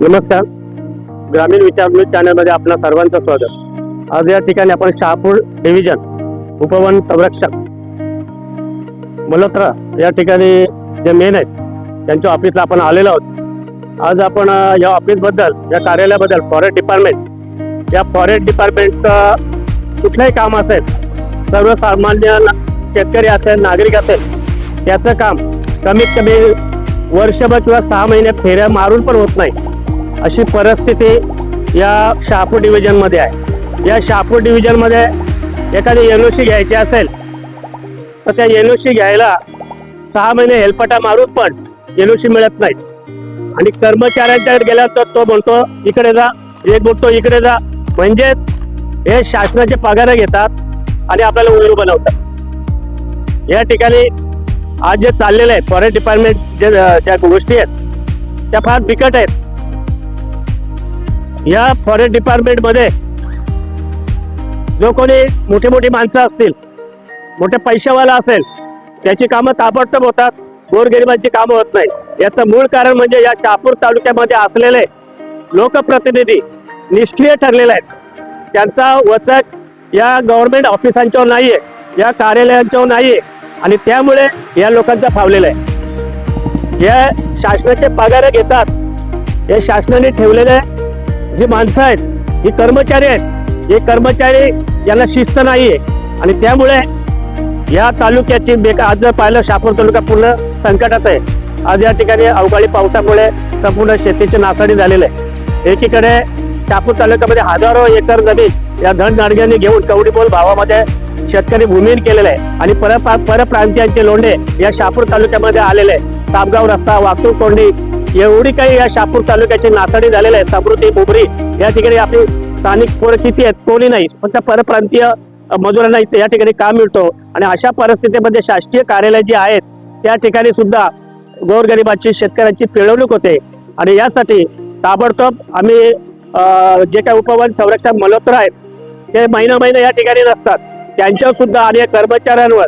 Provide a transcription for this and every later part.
नमस्कार. ग्रामीण विचार न्यूज चॅनलमध्ये आपल्या सर्वांचं स्वागत. आज या ठिकाणी आपण शहापूर डिव्हिजन उपवन संरक्षक मल्होत्रा या ठिकाणी जे मेन आहेत त्यांच्या ऑफिसला आपण आलेलो आहोत. आज आपण या ऑफिसबद्दल या कार्यालयाबद्दल फॉरेस्ट डिपार्टमेंट या फॉरेस्ट डिपार्टमेंटचं कुठलंही काम असेल सर्वसामान्य शेतकरी असेल नागरिक असेल त्याचं काम कमीत कमी वर्षभर किंवा सहा महिने फेऱ्या मारून पण होत नाही. अशी परिस्थिती या शहापूर डिव्हिजनमध्ये आहे. या शहापूर डिव्हिजनमध्ये एखादी एन ओ सी घ्यायची असेल तर त्या एन ओ सी घ्यायला सहा महिने हेलपटा मारून पण एन ओ सी मिळत नाही आणि कर्मचाऱ्यांच्याकडे गेल्यानंतर तो म्हणतो इकडे जा एक बोलतो इकडे जा. म्हणजे हे शासनाचे पगार घेतात आणि आपल्याला उल्लू बनवतात. या ठिकाणी आज जे चाललेलं आहे फॉरेस्ट डिपार्टमेंट जे ज्या गोष्टी आहेत त्या फार बिकट आहेत. या फॉरेस्ट डिपार्टमेंटमध्ये जो कोणी मोठी मोठी माणसं असतील मोठे पैशावाला असेल त्याची कामं ताबडतोब होतात गोरगरिबांची कामं होत नाही. याचं मूळ कारण म्हणजे या शहापूर तालुक्यामध्ये असलेले लोकप्रतिनिधी निष्क्रिय ठरलेले आहेत. त्यांचा वचक या गव्हर्नमेंट ऑफिसांच्यावर आहे या कार्यालयांच्यावर नाहीये आणि त्यामुळे या लोकांचा फावलेला आहे. या शासनाचे पगार घेतात हे शासनाने ठेवलेले जी माणसं आहेत ही कर्मचारी आहेत हे कर्मचारी यांना शिस्त नाही आहे आणि त्यामुळे या तालुक्याची बेकार आज जर पाहिलं शापूर तालुका पूर्ण संकटात आहे. आज या ठिकाणी अवकाळी पावसामुळे संपूर्ण शेतीची नासाडी झालेली आहे. एकीकडे शापूर तालुक्यामध्ये हजारो एकर जमीन या धन नाडग्यांनी घेऊन कवडीबोल भावामध्ये शेतकरी भूमिहीन केलेले आहे. आणि पर परप्रांतीयांचे लोंढे या शापूर तालुक्यामध्ये आलेले आहे तापगाव रस्ता वाहतूक कोंडी एवढी काही या शापूर तालुक्याची नासाडी झालेली आहे समृद्धी बुबरी या ठिकाणी आपली स्थानिक पोरं किती आहेत. कोणी नाही. फक्त परप्रांतीय मजुरांना इथे या ठिकाणी काम मिळतो. आणि अशा परिस्थितीमध्ये शासकीय कार्यालय जे आहेत त्या ठिकाणी सुद्धा गोरगरिबाची शेतकऱ्यांची पिळवणूक होते. आणि यासाठी ताबडतोब आम्ही जे काही उपवन संरक्षण मल्होत्रा आहेत ते महिना महिना या ठिकाणी नसतात. त्यांच्यावर सुद्धा आणि या कर्मचाऱ्यांवर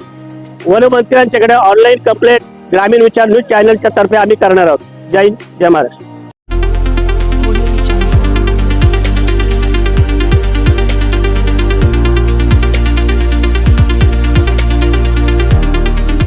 वनमंत्र्यांच्याकडे ऑनलाईन कंप्लेंट ग्रामीण विचार न्यूज चॅनलच्या तर्फे आम्ही करणार आहोत. जय हिंद जय महाराष्ट्र